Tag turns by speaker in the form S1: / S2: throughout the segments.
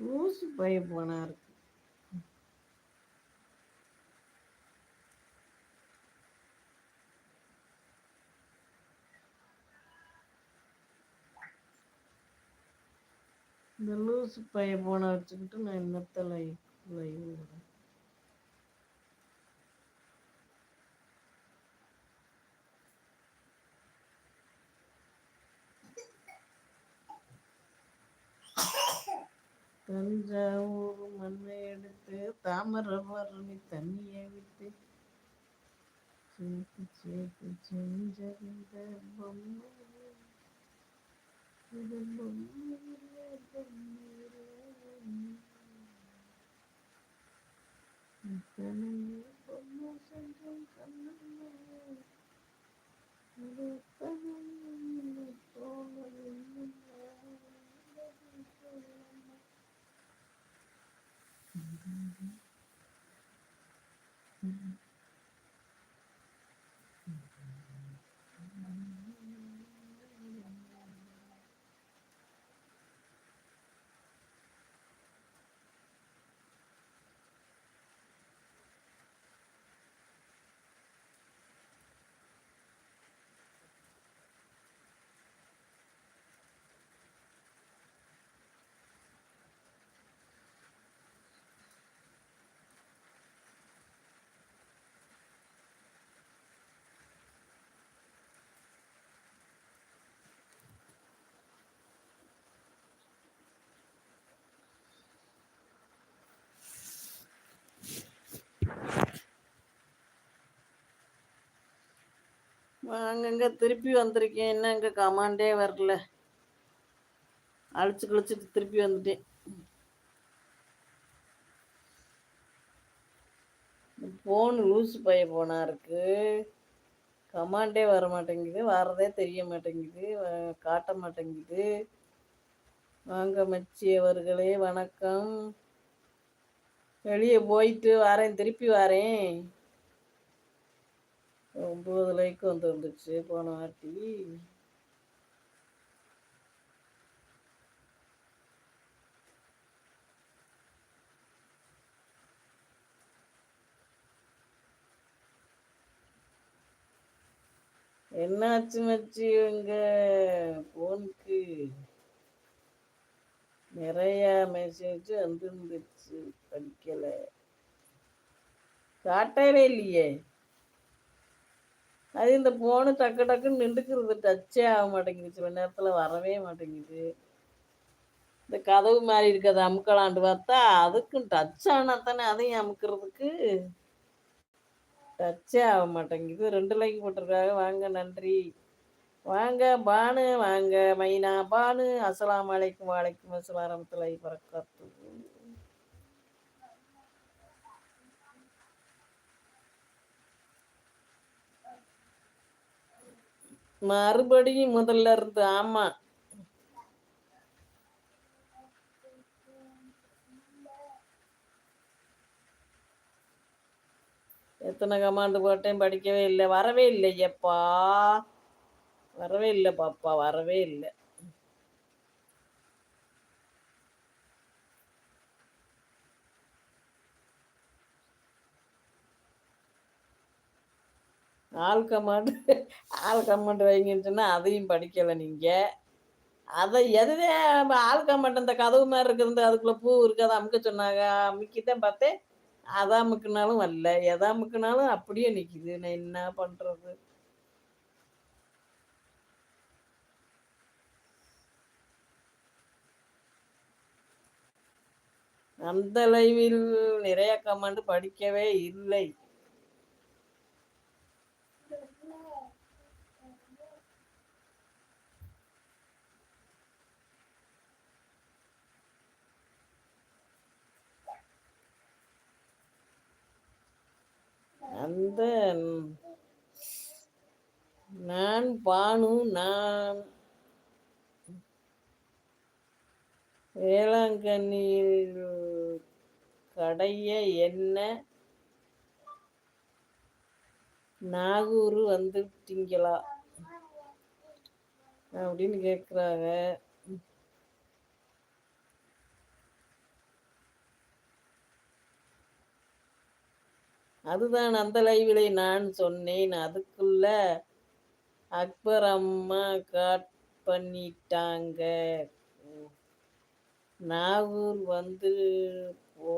S1: லூசு பைய போனா இருக்கு. இந்த லூசு பைய போன வச்சுக்கிட்டு நான் என்னத்த லைவ் லைவ் விடுறேன் தஞ்சாவூர் மண்ணை எடுத்து தாமிரபரணி தண்ணியை விட்டு சேர்த்து சேர்த்து செஞ்சறிந்த பொம்மை இது பொம்மை இல்லை, பொம்மை இல்லை, பொம்மை. அங்கங்கே திருப்பி வந்திருக்கேன். இன்னும் இங்க கமாண்டே வரல. அழிச்சு கழிச்சிட்டு திருப்பி வந்துட்டேன். ஃபோன் லூஸ் பைய போனா இருக்கு. கமாண்டே வர மாட்டேங்குது. வரதே தெரிய மாட்டேங்குது. காட்ட மாட்டேங்குது. வாங்க மச்சியவர்களே வணக்கம். வெளியே போயிட்டு வரேன் திருப்பி வரேன். ஒம்பது லைக் வந்துருந்துச்சு போன வாட்டி. என்னாச்சு மச்சி இவங்க? போனுக்கு நிறைய மெசேஜ் வந்துருந்துச்சு படிக்கல. காட்டவே இல்லையே. அது இந்த போனு டக்கு டக்குன்னு நின்றுக்கிறது டச்சே ஆக மாட்டேங்குது. சில நேரத்தில் வரவே மாட்டேங்குது. இந்த கதவு மாதிரி இருக்கிறது அமுக்கலாண்டு பார்த்தா அதுக்கும் டச் ஆனால் தானே அதையும் அமுக்கிறதுக்கு டச்சே ஆக மாட்டேங்குது. ரெண்டு லைக் போட்டிருக்காங்க. வாங்க நன்றி. வாங்க பானு வாங்க. மைனா பானு. அஸ்லாம் அலைக்கும் வலைக்கும் அஸ்லாம் ரமத்துலாய் வரகாத்து மறுபடியும் முதல்ல இருந்து ஆமா. எத்தனை கமாண்டு போட்டேன் படிக்கவே இல்லை. வரவே இல்லை எப்பா வரவே இல்லை பாப்பா வரவே இல்லை. ஆள் கமாண்டு ஆள் கமாண்டு வைங்கன்னு சொன்னால் அதையும் படிக்கலை நீங்கள் அதை எதுவே ஆள் கமாண்ட் இந்த கதவு மாதிரி இருக்கிறது அதுக்குள்ளே பூ இருக்கு அதை அமுக்க சொன்னாங்க. அமுக்கித்தான் பார்த்தேன். அதை அமுக்குனாலும் வரல எதை அமுக்குனாலும் அப்படியே நிற்கிது நான் என்ன பண்ணுறது அந்த லைவில் நிறைய கமாண்டு படிக்கவே இல்லை. அந்த நான் பானு நான் வேளாங்கண்ணியில் கடைய என்ன? நாகூர் வந்துட்டீங்களா? அப்படின்னு கேட்குறாங்க அதுதான் அந்த லைவிலே நான் சொன்னேன். அதுக்குள்ள அக்பர் அம்மா காட் பண்ணிட்டாங்க. நாகூர் வந்து போ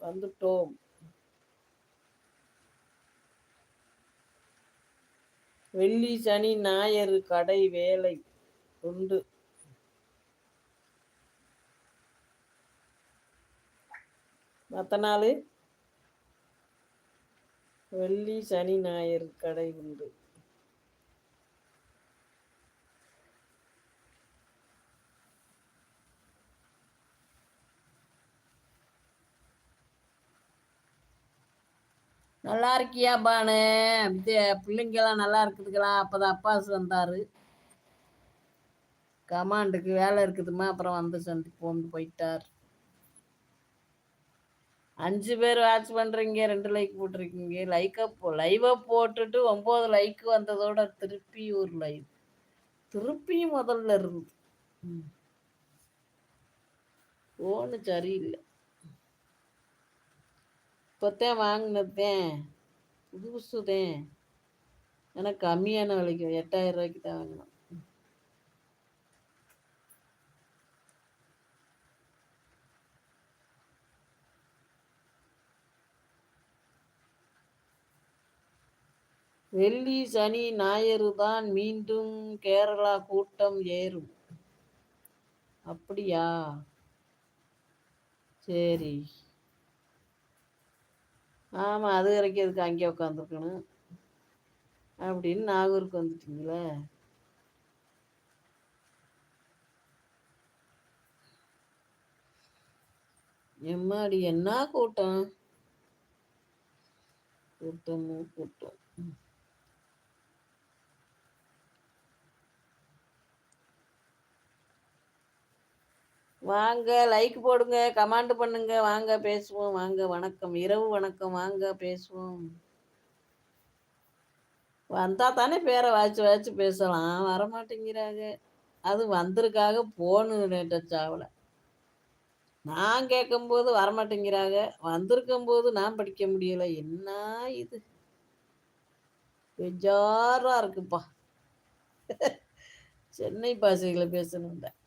S1: வந்துட்டோம். வெள்ளி சனி ஞாயிறு கடை வேலை உண்டு. மற்ற நாள்? வெள்ளி சனி ஞாயிறு கடை உண்டு. நல்லா இருக்கியா பானு? பிள்ளைங்கெல்லாம் நல்லா இருக்குதுங்களா? அப்போதான் அப்பாஸ் வந்தார். கமாண்டுக்கு வேலை இருக்குதுமா? அப்புறம் வந்து சந்தி போந்து போயிட்டார். அஞ்சு பேர் வாட்ச் பண்ணுறீங்க ரெண்டு லைக் போட்டிருக்கீங்க. லைக்கை போ லைவை போட்டுட்டு ஒம்பது லைக் வந்ததோட திருப்பி ஒரு லைவ் திருப்பியும் முதல்ல இருந்து. ஓன்னு சரியில்லை. இப்போத்தான் வாங்கினதேன். புதுசுதேன். ஆனால் கம்மியான விலைக்கு எட்டாயிரம் ரூபாய்க்கு தான் வாங்கினோம். வெள்ளி சனி ஞாயிறு தான் மீண்டும் கேரளா கூட்டம் ஏறும். அப்படியா? சரி. ஆமாம் அது வரைக்கும் எதுக்கு அங்கே உட்காந்துருக்கணும் அப்படின்னு நாகூருக்கு வந்துட்டீங்களே? எம்மாடி என்ன கூட்டம்? கூட்டமும் கூட்டம். வாங்க லைக் போடுங்க கமாண்ட் பண்ணுங்க. வாங்க பேசுவோம். வாங்க வணக்கம். இரவு வணக்கம். வாங்க பேசுவோம். வந்தா தானே பேரை வாய்ச்சி வாய்ச்சி பேசலாம். வரமாட்டேங்கிறாங்க. அது வந்திருக்காக போன்னு சாவல. நான் கேட்கும்போது வரமாட்டேங்கிறாங்க. வந்திருக்கும் போது நான் படிக்க முடியல. என்ன இது? பெஜாராக இருக்குப்பா. சென்னை பாசைகளை பேசணும்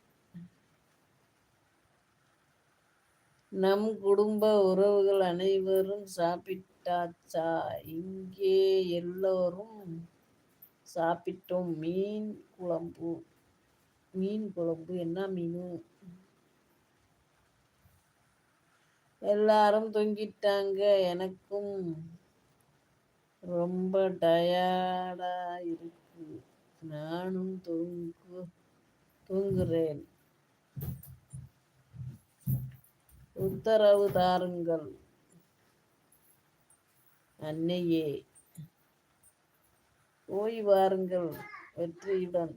S1: நம் குடும்ப உறவுகள் அனைவரும் சாப்பிட்டாச்சா? இங்கே எல்லோரும் சாப்பிட்டோம். மீன் குழம்பு. மீன் குழம்பு. என்ன மீன்? எல்லாரும் தொங்கிட்டாங்க. எனக்கும் ரொம்ப டயர்டாக இருக்கு. நானும் தூங்கு தூங்குறேன். உத்தரவு தாருங்கள். அன்னையே போய் வாருங்கள் வெற்றியுடன்.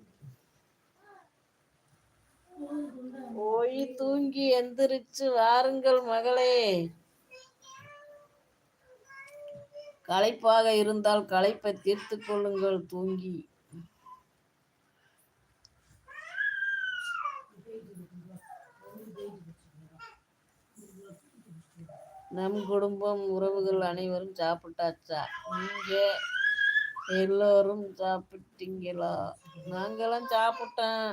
S1: போய் தூங்கி எந்திரிச்சு வாருங்கள் மகளே. களைப்பாக இருந்தால் களைப்பை தீர்த்து கொள்ளுங்கள் தூங்கி. நம் குடும்பம் உறவுகள் அனைவரும் சாப்பிட்டாச்சா? நீங்க எல்லோரும் சாப்பிட்டீங்களா? நாங்களாம் சாப்பிட்டோம்.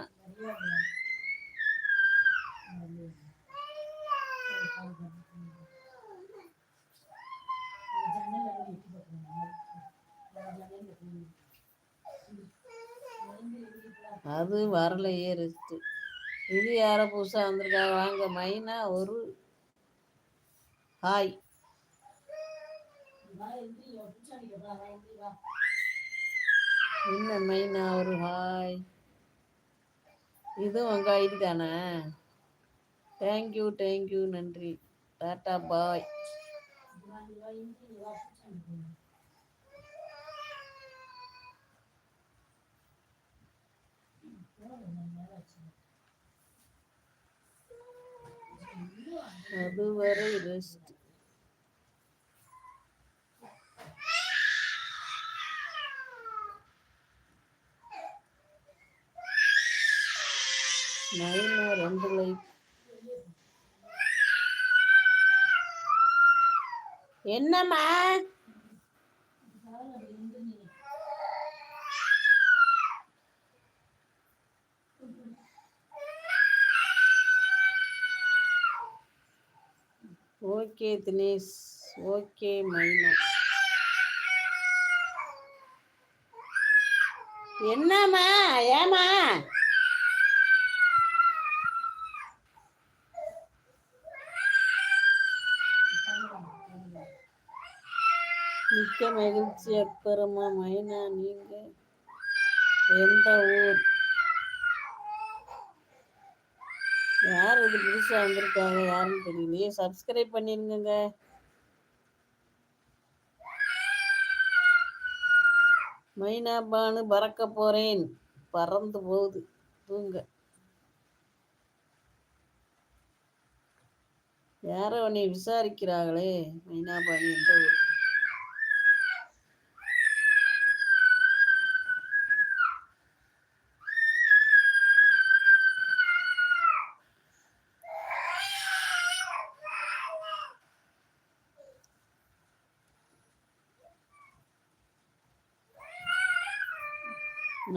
S1: அது வரலையே ரெஸ்ட் இது யார புதுசாக வந்திருக்கா? வாங்க மைனா ஒரு ஹாய் என்ன மைனா ஒரு ஹாய் இது உங்க ஐடி தானே? தேங்க்யூ தேங்க்யூ நன்றி. டாட்டா பாய் அதுவரை ரெஸ்ட் நைனா ரெண்டு லைக் என்னம்மா? ஓகே தினேஷ் ஓகே மைனா. என்னம்மா ஏமா மிக்க மகிழ்ச்சி அப்புறமா மைனா நீங்க எந்த ஊர்? யார் இது புதுசா வந்திருக்காங்க? யாருன்னு தெரியலையே சப்ஸ்கிரைப் பண்ணிருங்க மைனா பானு பறக்க போறேன். பறந்து போகுது. தூங்க. யாரோ உன்னை விசாரிக்கிறாங்களே? மைனா பானு எந்த ஊர்?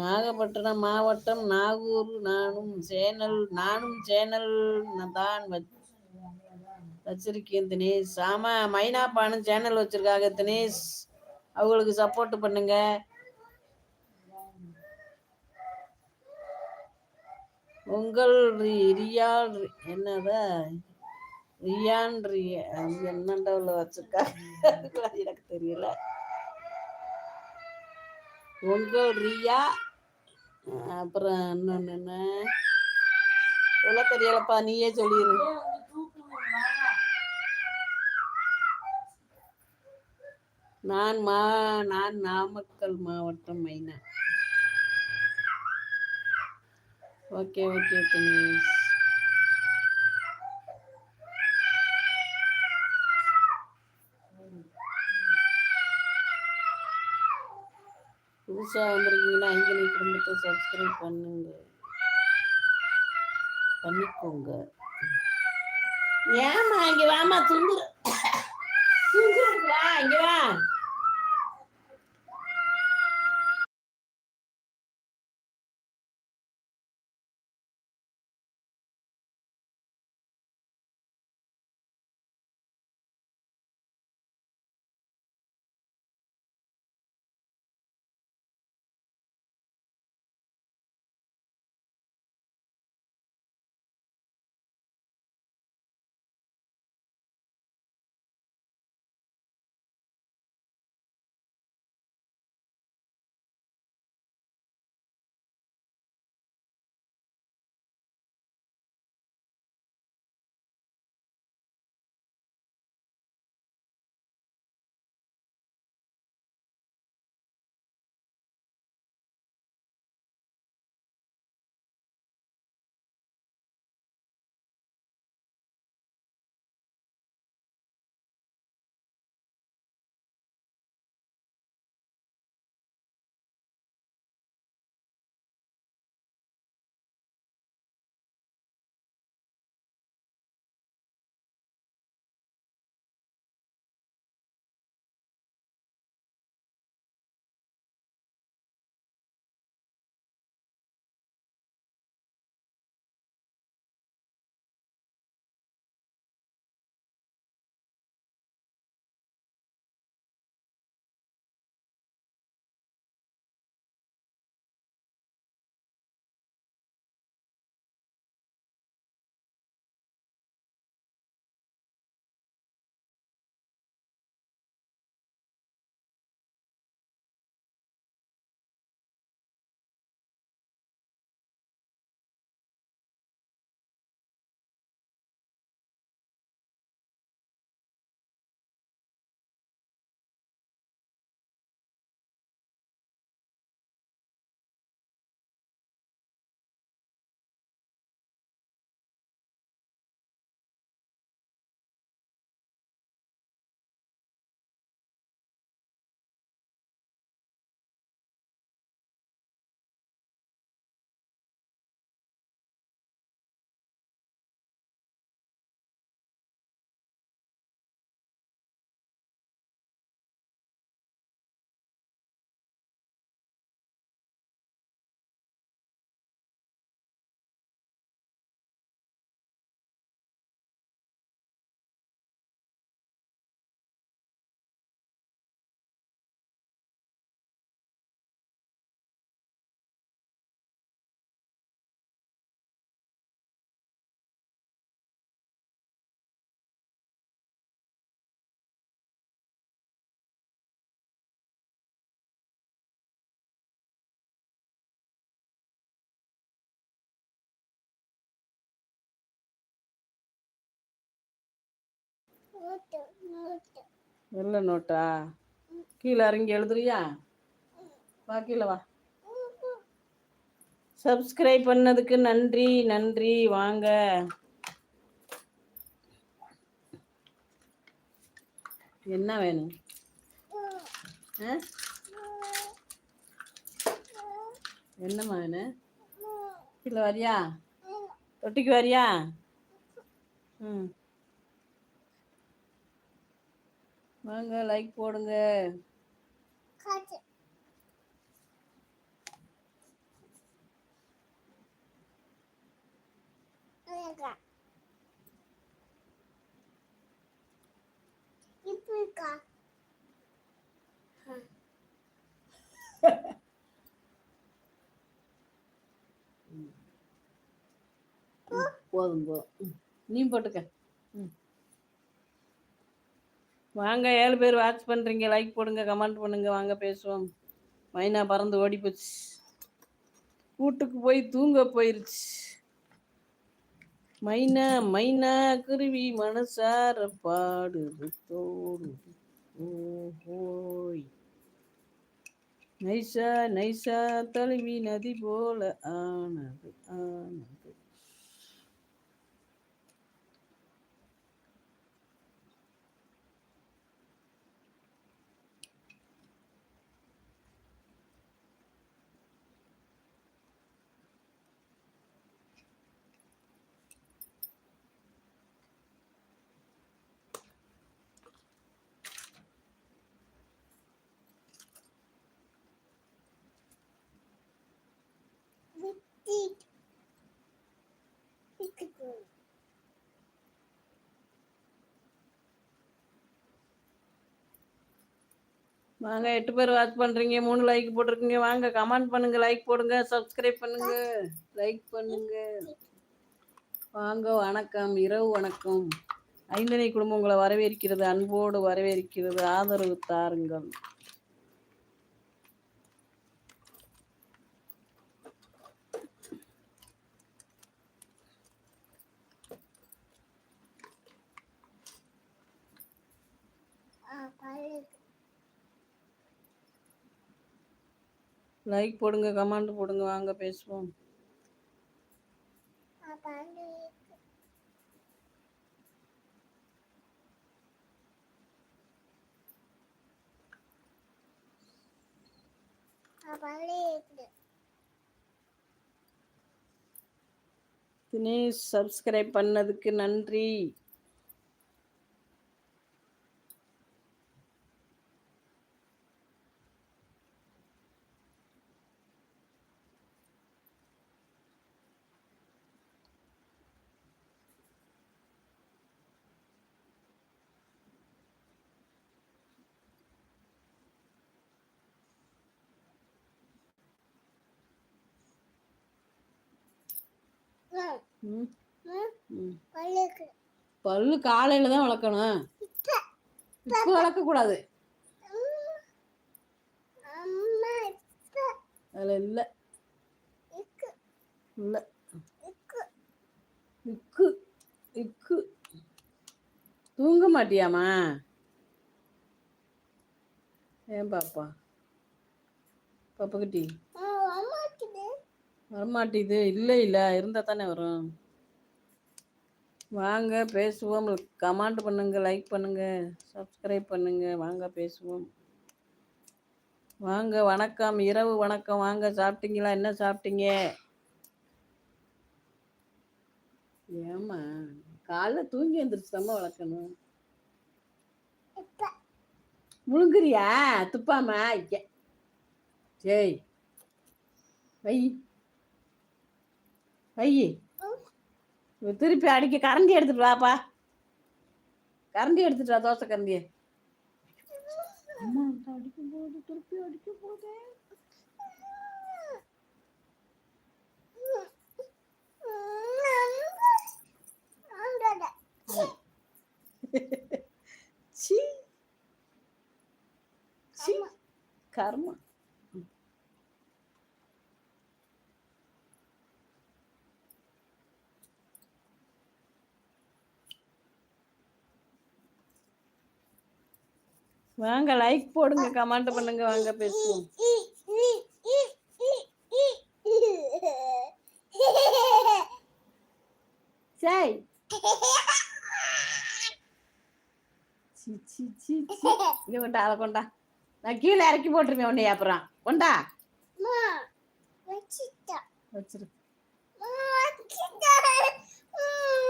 S1: நாகப்பட்டினம் மாவட்டம் நாகூர். நானும் சேனல் நானும் சேனல் தான் வச்சிருக்கேன் தினேஷ். ஆமா மைனாப்பானு சேனல் வச்சிருக்காங்க தினேஷ். அவங்களுக்கு சப்போர்ட் பண்ணுங்க. உங்கள் ரியால் என்னதா? ரியான் ரியா என்னண்டா வச்சிருக்காங்க? எனக்கு தெரியல. உங்கள் ரியா அப்புறம் இன்னொன்று என்ன? சொல்ல தெரியலப்பா நீயே சொல்லிடு நான் மா நான் நாமக்கல் மாவட்டம் மைனா. ஓகே ஓகே தினேஷ் புதுசாக வந்திருக்கீங்கன்னா ஐங்கனி குடும்பத்தை சப்ஸ்கிரைப் பண்ணுங்க. பண்ணிக்கோங்க. ஏமா இங்கே வாமா துண்டு. வா இங்கே வா. வெள்ள நோட்டா. கீழே இறங்கி எழுதுறியா? வா கீழே வா. சப்ஸ்கிரைப் பண்ணதுக்கு நன்றி நன்றி. வாங்க. என்ன வேணும்? ஆ? என்னம்மா வேணும் கீழே வரியா? தொட்டிக்கு வரியா? ம். வாங்க லைக் போடுங்க. போதும் போதும். நீ போட்டுக்க. ம். வாங்க ஏழு பேர் வாட்ச் பண்ணுறீங்க லைக் போடுங்க கமெண்ட் பண்ணுங்க வாங்க பேசுவோம். மைனா பறந்து ஓடி போச்சு. வீட்டுக்கு போய் தூங்க போயிருச்சு. மைனா மைனா குருவி மனசார பாடுது தோடுது. ஓய் நைசா நைசா தழுவி நதி போல ஆனது ஆனது. வாங்க எட்டு பேர் வாட்ச் பண்றீங்க மூணு லைக் போட்டிருக்கீங்க. வாங்க கமெண்ட் பண்ணுங்க லைக் போடுங்க சப்ஸ்கிரைப் பண்ணுங்க லைக் பண்ணுங்க. வாங்க வணக்கம் இரவு வணக்கம். ஐந்தனை குடும்பங்களை வரவேற்கிறது அன்போடு வரவேற்கிறது ஆதரவு தாருங்கள். லைக் போடுங்க கமெண்ட் போடுங்க வாங்க பேசுவோம். தினேஷ் சப்ஸ்கிரைப் பண்ணதுக்கு நன்றி ம், ம். பல்லு காலையில தான் வளர்க்கணும். இப்போ வளர்க்க கூடாது அதுல இல்ல. இல்ல. இக்கு. இக்கு. தூங்க மாட்டியாமா ஏன் பாப்பா? பாப்பா குட்டி வரமாட்டேது இல்லை இல்லை. இருந்தால் தானே வரும். வாங்க பேசுவோம். கமெண்ட் பண்ணுங்கள் லைக் பண்ணுங்கள் சப்ஸ்கிரைப் பண்ணுங்கள் வாங்க பேசுவோம். வாங்க வணக்கம். இரவு வணக்கம். வாங்க சாப்பிட்டீங்களா? என்ன சாப்பிட்டீங்க? ஏம்மா காலைல தூங்கி வந்துருச்சு வளர்க்கணும். முழுங்குறியா? துப்பாமா? ஐயா சரி வை வை. திருப்பி அடிக்க கரண்டி எடுத்துட்டு வாப்பா. கரண்டி எடுத்துட்டு வா தோசை கரண்டியை அடிக்கும் போது திருப்பி அடிக்கும் போதே வாங்க லைக் போடுங்க கமெண்ட் பண்ணுங்க வாங்க பேசுவோம். சரி. இங்க கொண்டா அதை கொண்டா. நான் கீழே இறக்கி போட்டுருவேன் உன்னை அப்புறம். கொண்டா. வச்சிரு.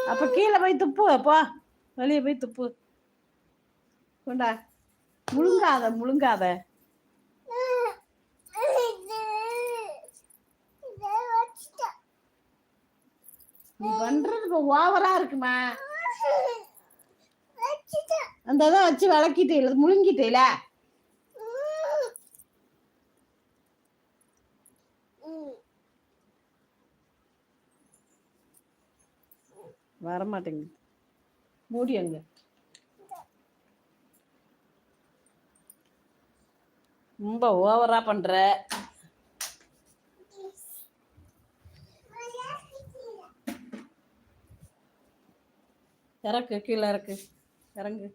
S1: அப்ப கீழே போய் துப்பு போ. வெளியே போய் துப்பு. கொண்டா. முழுங்காத முழுங்காத. நீ பண்றது இப்ப ஓவரா இருக்குமா? அந்த இதை வச்சு விளக்கிட்டே இல்லை முழுங்கிட்டேல? வரமாட்டேங்குது. மூடி அங்க. ரொம்ப ஓவரா பண்ற. இறக்கு கீழே இறக்கு. இறங்கு.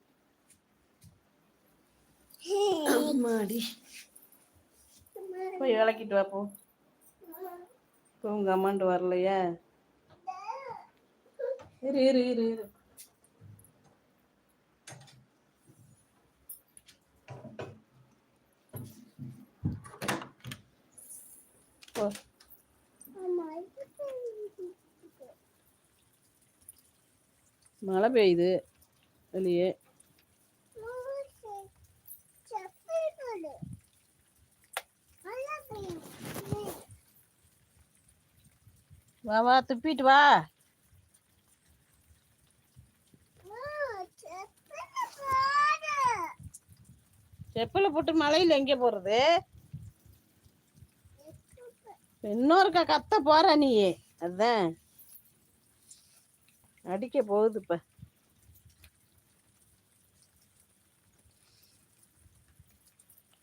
S1: அம்மாடி. போய் விளக்கிட்டு வா போ. இப்போ உங்க அம்மாண்டு வரலையா. இரு இரு இரு இரு. போ. மழை பெய்யுது வெளியே. வா வா துப்பிட்டு வா. செப்பலை போட்டு மழையில எங்க போறது? இன்னொருக்கா கத்த போற நீ அதான். அடிக்க போகுது இப்ப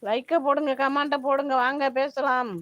S1: லைக்க போடுங்க கமாண்ட போடுங்க வாங்க பேசலாம்.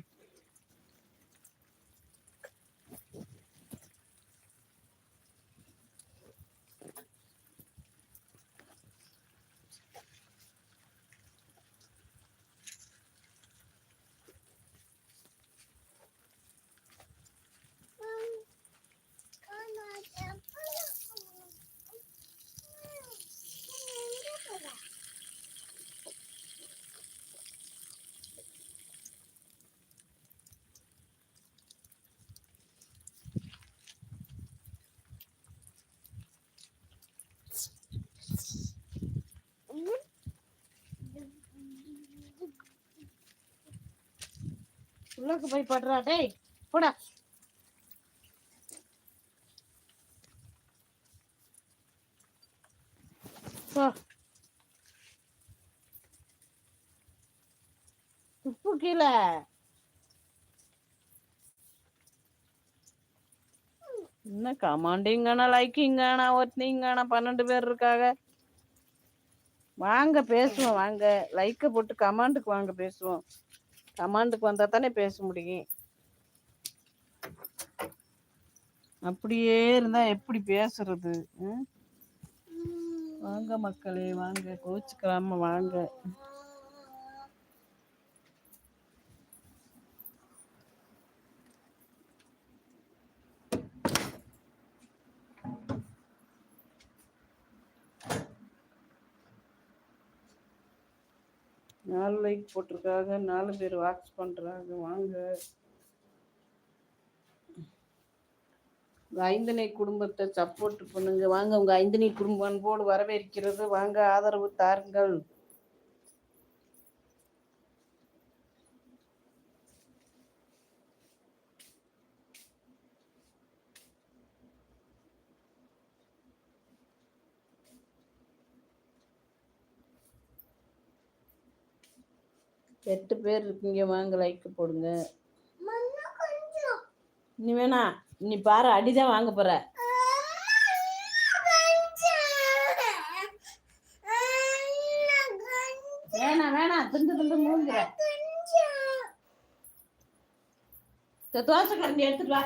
S1: உள்ளக்கு போய் படுறா டேய் போடா. போ. துப்பு கீழே. என்ன கமாண்டிங்கானா லைக்கிங்கானா ஒருத்தீங்கானா பன்னெண்டு பேர் இருக்காங்க வாங்க பேசுவோம் வாங்க. லைக்க போட்டு கமாண்டுக்கு வாங்க பேசுவோம். கமாண்டுக்கு வந்தா தானே பேச முடியும். அப்படியே இருந்தா எப்படி பேசுறது வாங்க மக்களே வாங்க. கோச்சுக்கிறாம வாங்க. நாலு லைக் போட்டிருக்காங்க நாலு பேர் வாட்ச் பண்ணுறாங்க வாங்க. ஐந்தனை குடும்பத்தை சப்போர்ட் பண்ணுங்க. வாங்க உங்க ஐந்தனை குடும்ப அன்போடு வரவேற்கிறது. வாங்க ஆதரவு தாருங்கள். எட்டு பேர் இருக்கீங்க வாங்க லைக் போடுங்க. நீ வேணா நீ பாரு அடிதான் வாங்க போற. வேணாம் வேணாம் திண்டு திண்டு மூங்குற. தோசை கரண்டி எடுத்துட்டு வா.